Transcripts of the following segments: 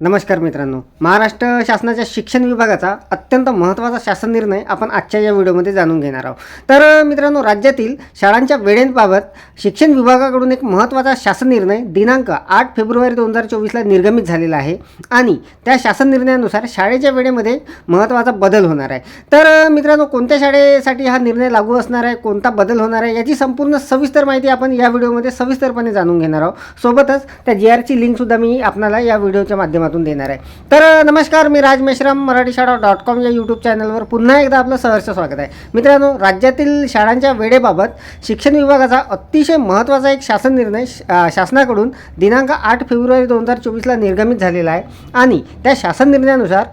नमस्कार मित्रांनो. महाराष्ट्र शासनाच्या शिक्षण विभागाचा अत्यंत महत्त्वाचा शासन निर्णय आपण आजच्या या व्हिडिओमध्ये जाणून घेणार आहोत. तर मित्रांनो राज्यातील शाळांच्या वेळेंबाबत शिक्षण विभागाकडून एक महत्त्वाचा शासन निर्णय दिनांक आठ फेब्रुवारी दोन हजार चोवीसला निर्गमित झालेला आहे आणि त्या शासन निर्णयानुसार शाळेच्या वेळेमध्ये महत्त्वाचा बदल होणार आहे. तर मित्रांनो कोणत्या शाळेसाठी हा निर्णय लागू असणार आहे? कोणता बदल होणार आहे? याची संपूर्ण सविस्तर माहिती आपण या व्हिडिओमध्ये सविस्तरपणे जाणून घेणार आहोत. सोबतच त्या जी आरची लिंकसुद्धा मी आपणाला या व्हिडिओच्या माध्यमातून देणार आहे. तर नमस्कार मी राज मेश्राम मराठी शाळा डॉट कॉम या यूट्यूब चॅनलवर पुन्हा एकदा आपलं सहर्ष स्वागत आहे. मित्रांनो राज्यातील शाळांच्या वेळेबाबत शिक्षण विभागाचा अतिशय महत्त्वाचा एक शासन निर्णय श- शासनाकडून दिनांक आठ फेब्रुवारी दोन हजार चोवीसला निर्गमित झालेला आहे. आणि त्या शासन निर्णयानुसार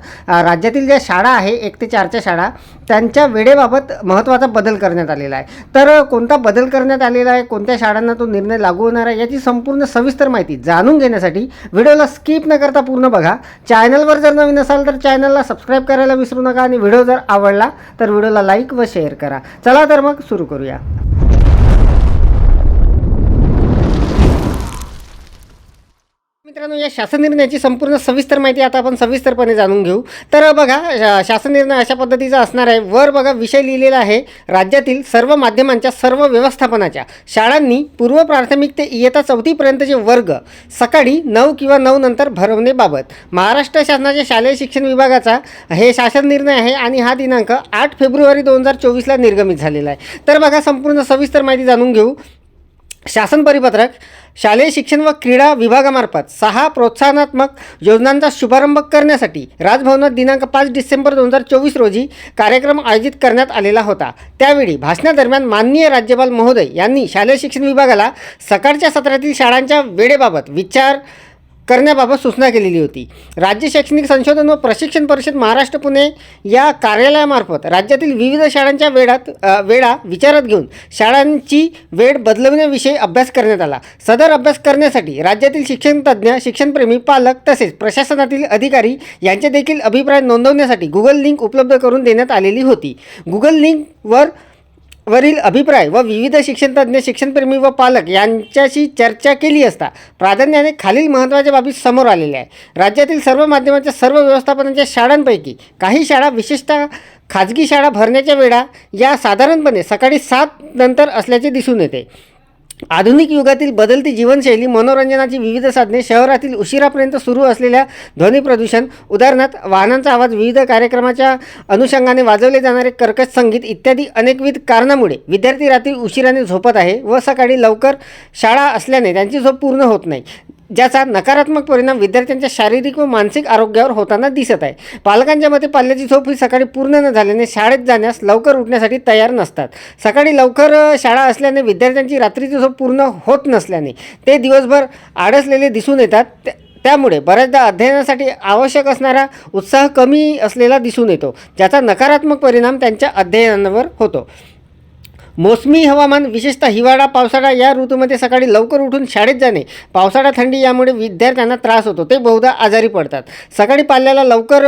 राज्यातील ज्या शाळा आहे एक ते चारच्या शाळा त्यांच्या वेळेबाबत महत्त्वाचा बदल करण्यात आलेला आहे. तर कोणता बदल करण्यात आलेला आहे कोणत्या शाळांना तो निर्णय लागू होणार आहे याची संपूर्ण सविस्तर माहिती जाणून घेण्यासाठी व्हिडिओला स्किप न करता पूर्ण बघा. चॅनलवर जर नवीन असाल तर चॅनलला सबस्क्राईब करायला विसरू नका आणि व्हिडिओ जर आवडला तर व्हिडिओला लाईक व शेअर करा. चला तर मग सुरू करूया. मित्रांनो या शासन निर्णयाची संपूर्ण सविस्तर माहिती आता आपण सविस्तरपणे जाणून घेऊ. तर बघा शा- शासन निर्णय अशा पद्धतीचा असणार आहे. वर बघा विषय लिहिलेला आहे. राज्यातील सर्व माध्यमांच्या सर्व व्यवस्थापनाच्या शाळांनी पूर्व प्राथमिक ते इयत्ता चौथीपर्यंतचे वर्ग सकाळी नऊ किंवा नऊ नंतर भरवणेबाबत महाराष्ट्र शासनाच्या शालेय शिक्षण विभागाचा हे शासन निर्णय आहे आणि हा दिनांक आठ फेब्रुवारी दोन हजार चोवीसला निर्गमित झालेला आहे. तर बघा संपूर्ण सविस्तर माहिती जाणून घेऊ. शासन परिपत्रक शालेय शिक्षण व क्रीडा विभागामार्फत सहा प्रोत्साहनात्मक योजनांचा शुभारंभ करण्यासाठी राजभवनात दिनांक पाच डिसेंबर दोन हजार चोवीस रोजी कार्यक्रम आयोजित करण्यात आलेला होता. त्यावेळी भाषणादरम्यान माननीय राज्यपाल महोदय यांनी शालेय शिक्षण विभागाला सकाळच्या सत्रातील शाळांच्या वेळेबाबत विचार करण्याबाबत सूचना केलेली होती. राज्य शैक्षणिक संशोधन व प्रशिक्षण परिषद महाराष्ट्र पुणे या कार्यालयामार्फत राज्यातील विविध शाळांच्या वेळात वेळा विचारात घेऊन शाळांची वेळ बदलवण्याविषयी अभ्यास करण्यात आला. सदर अभ्यास करण्यासाठी राज्यातील शिक्षणतज्ज्ञ शिक्षणप्रेमी पालक तसेच प्रशासनातील अधिकारी यांचे देखील अभिप्राय नोंदवण्यासाठी गुगल लिंक उपलब्ध करून देण्यात आलेली होती. गुगल लिंकवर वरील अभिप्राय व विविध शिक्षणतज्ज्ञ शिक्षणप्रेमी व पालक यांच्याशी चर्चा केली असता प्राधान्याने खालील महत्त्वाच्या बाबी समोर आलेल्या आहे राज्यातील सर्व माध्यमांच्या सर्व व्यवस्थापनाच्या शाळांपैकी काही शाळा विशेषतः खाजगी शाळा भरण्याच्या वेळा या साधारणपणे सकाळी सात नंतर असल्याचे दिसून येते. आधुनिक युगातील बदलती जीवनशैली मनोरंजनाची विविध साधने शहरातील उशिरापर्यंत सुरू असलेल्या ध्वनी प्रदूषण उदाहरणार्थ वाहनांचा आवाज विविध कार्यक्रमाच्या अनुषंगाने वाजवले जाणारे कर्कश संगीत इत्यादी अनेकविध कारणामुळे विद्यार्थी रात्री उशिराने झोपत आहे व सकाळी लवकर शाळा असल्याने त्यांची झोप पूर्ण होत नाही. ज्याचा नकारात्मक परिणाम विद्यार्थ्यांच्या शारीरिक व मानसिक आरोग्यावर होताना दिसत आहे. पालकांच्या मते पाल्याची झोप ही सकाळी पूर्ण न झाल्याने शाळेत जाण्यास लवकर उठण्यासाठी तयार नसतात. सकाळी लवकर शाळा असल्याने विद्यार्थ्यांची रात्रीची झोप पूर्ण होत नसल्याने ते दिवसभर आडसलेले दिसून येतात. त्यामुळे बऱ्याचदा अध्ययनासाठी आवश्यक असणारा उत्साह कमी असलेला दिसून येतो ज्याचा नकारात्मक परिणाम त्यांच्या अध्ययनावर होतो. मोसमी हवामान विशेषतः हिवाळा पावसाळा या ऋतूमध्ये सकाळी लवकर उठून शाळेत जाणे पावसाळा थंडी यामुळे विद्यार्थ्यांना त्रास होतो. ते बहुधा आजारी पडतात. सकाळी पाल्याला लवकर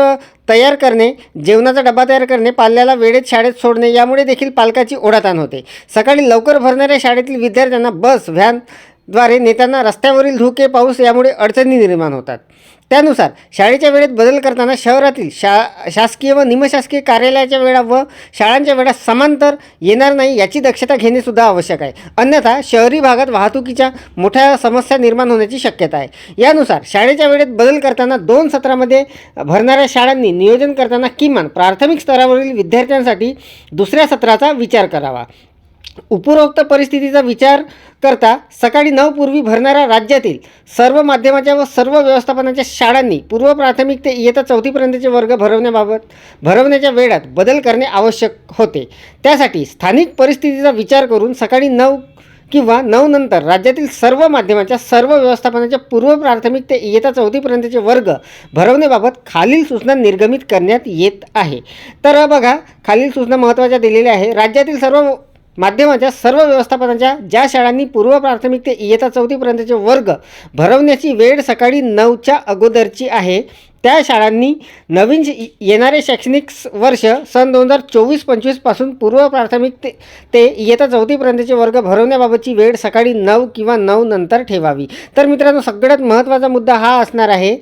तयार करणे जेवणाचा डबा तयार करणे पाल्याला वेळेत शाळेत सोडणे यामुळे देखील पालकाची ओढाताण होते. सकाळी लवकर भरणाऱ्या शाळेतील विद्यार्थ्यांना बस व्हॅनद्वारे नेताना रस्त्यावरील धुके पाऊस यामुळे अडचणी निर्माण होतात. त्यानुसार शाळेच्या वेळेत बदल करताना शहरातील शा शासकीय व निमशासकीय कार्यालयाच्या वेळा व शाळांच्या वेळा समांतर येणार नाही याची दक्षता घेणे सुद्धा आवश्यक आहे. अन्यथा शहरी भागात वाहतुकीच्या मोठ्या समस्या निर्माण होण्याची शक्यता आहे. यानुसार शाळेच्या वेळेत बदल करताना दोन सत्रामध्ये भरणाऱ्या शाळांनी नियोजन करताना किमान प्राथमिक स्तरावरील विद्यार्थ्यांसाठी दुसऱ्या सत्राचा विचार करावा. उपरोक्त परिस्थितीचा विचार करता सकाळी नऊ पूर्वी भरणाऱ्या राज्यातील सर्व माध्यमाच्या व सर्व व्यवस्थापनाच्या शाळांनी पूर्व प्राथमिक ते इयत्ता चौथीपर्यंतचे वर्ग भरवण्याबाबत भरवण्याच्या वेळात बदल करणे आवश्यक होते. त्यासाठी स्थानिक परिस्थितीचा विचार करून सकाळी नऊ किंवा नऊ नंतर राज्यातील सर्व माध्यमाच्या सर्व व्यवस्थापनाच्या पूर्व प्राथमिक ते इयत्ता चौथीपर्यंतचे वर्ग भरवण्याबाबत खालील सूचना निर्गमित करण्यात येत आहे. तर बघा खालील सूचना महत्त्वाच्या दिलेल्या आहे राज्यातील सर्व माध्यमाच्या सर्व व्यवस्थापनाच्या ज्या शाळांनी पूर्व प्राथमिक ते इयत्ता चौथीपर्यंतचे वर्ग भरवण्याची वेळ सकाळी नऊच्या अगोदरची आहे त्या शाळांनी नवीन येणारे शैक्षणिक वर्ष सन दोन हजार चोवीस पंचवीसपासून पूर्व प्राथमिक ते ते इयत्ता चौथीपर्यंतचे वर्ग भरवण्याबाबतची वेळ सकाळी नऊ किंवा नऊ नंतर ठेवावी. तर मित्रांनो सगळ्यात महत्त्वाचा मुद्दा हा असणार आहे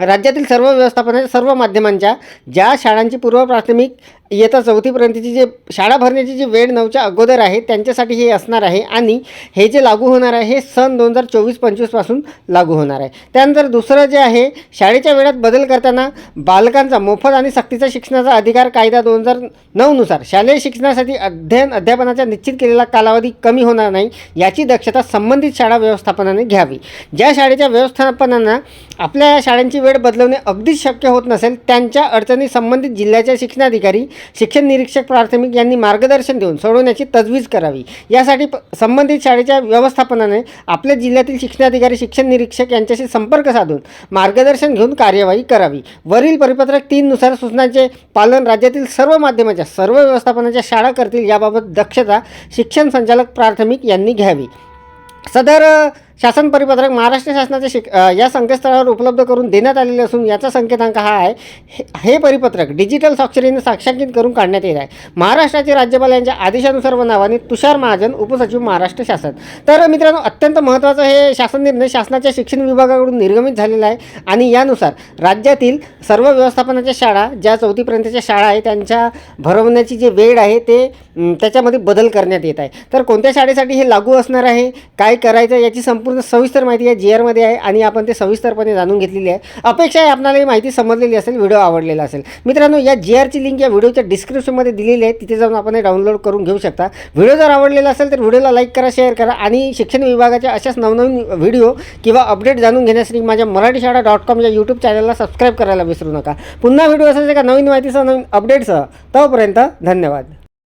राज्यातील सर्व व्यवस्थापनाच्या सर्व माध्यमांच्या ज्या शाळांची पूर्व प्राथमिक इयत्ता चौथीपर्यंतची जे शाळा भरण्याची जी वेळ नऊच्या अगोदर आहे त्यांच्यासाठी हे असणार आहे आणि हे जे लागू होणार आहे हे सन दोन हजार चोवीस पंचवीसपासून लागू होणार आहे. त्यानंतर दुसरं जे आहे शाळेच्या वेळात बदल करताना बालकांचा मोफत आणि सक्तीचा शिक्षणाचा अधिकार कायदा दोन हजार नऊनुसार शालेय शिक्षणासाठी अध्ययन अध्यापनाचा निश्चित केलेला कालावधी कमी होणार नाही याची दक्षता संबंधित शाळा व्यवस्थापनाने घ्यावी. ज्या शाळेच्या व्यवस्थापनांना आपल्या या शाळांची वेळ बदलवणे अगदीच शक्य होत नसेल त्यांच्या अडचणी संबंधित जिल्ह्याच्या शिक्षणाधिकारी शिक्षण निरीक्षक प्राथमिक यांनी मार्गदर्शन देऊन सोडवण्याची तजवीज करावी. यासाठी प संबंधित शाळेच्या व्यवस्थापनाने आपल्या जिल्ह्यातील शिक्षणाधिकारी शिक्षण निरीक्षक यांच्याशी संपर्क साधून मार्गदर्शन घेऊन कार्यवाही करावी. वरील परिपत्रक तीननुसार सूचनांचे पालन राज्यातील सर्व माध्यमाच्या सर्व व्यवस्थापनाच्या शाळा करतील याबाबत दक्षता शिक्षण संचालक प्राथमिक यांनी घ्यावी. सदर शासन परिपत्रक महाराष्ट्र शासनाच्या शिक या संकेतस्थळावर उपलब्ध करून देण्यात आलेले असून याचा संकेतांक हा आहे हे- हे परिपत्रक डिजिटल स्वाक्षरीने साक्षांकित करून काढण्यात येत आहे. महाराष्ट्राचे राज्यपाल यांच्या आदेशानुसार व नावाने तुषार महाजन उपसचिव महाराष्ट्र शासन. तर मित्रांनो अत्यंत महत्त्वाचं हे शासन निर्णय शासनाच्या शिक्षण विभागाकडून निर्गमित झालेला आहे आणि यानुसार राज्यातील सर्व व्यवस्थापनाच्या शाळा ज्या चौथीपर्यंतच्या शाळा आहे त्यांच्या भरवण्याची जी वेळ आहे ते त्याच्यामध्ये बदल करण्यात येत आहे. तर कोणत्या शाळेसाठी हे लागू असणार आहे काय करायचं याची संपूर्ण सविस्तर माहिती या जी आरमध्ये आहे आणि आपण ते सविस्तरपणे जाणून घेतलेली आहे. अपेक्षा आहे आपल्याला ही माहिती समजलेली असेल व्हिडिओ आवडलेला असेल. मित्रांनो या जी आरची लिंक या व्हिडिओच्या डिस्क्रिप्शनमध्ये दिलेली आहे. तिथे जाऊन आपण हे डाउनलोड करून घेऊ शकता. व्हिडिओ जर आवडलेला असेल तर व्हिडिओला लाईक करा शेअर करा आणि शिक्षण विभागाच्या अशाच नवनवीन व्हिडिओ किंवा अपडेट जाणून घेण्यासाठी माझ्या मराठी शाळा डॉट कॉम या यूट्यूब चॅनलला सबस्क्राईब करायला विसरू नका. पुन्हा व्हिडिओ असेल का नवीन माहितीसह नवीन अपडेटसह तोपर्यंत धन्यवाद.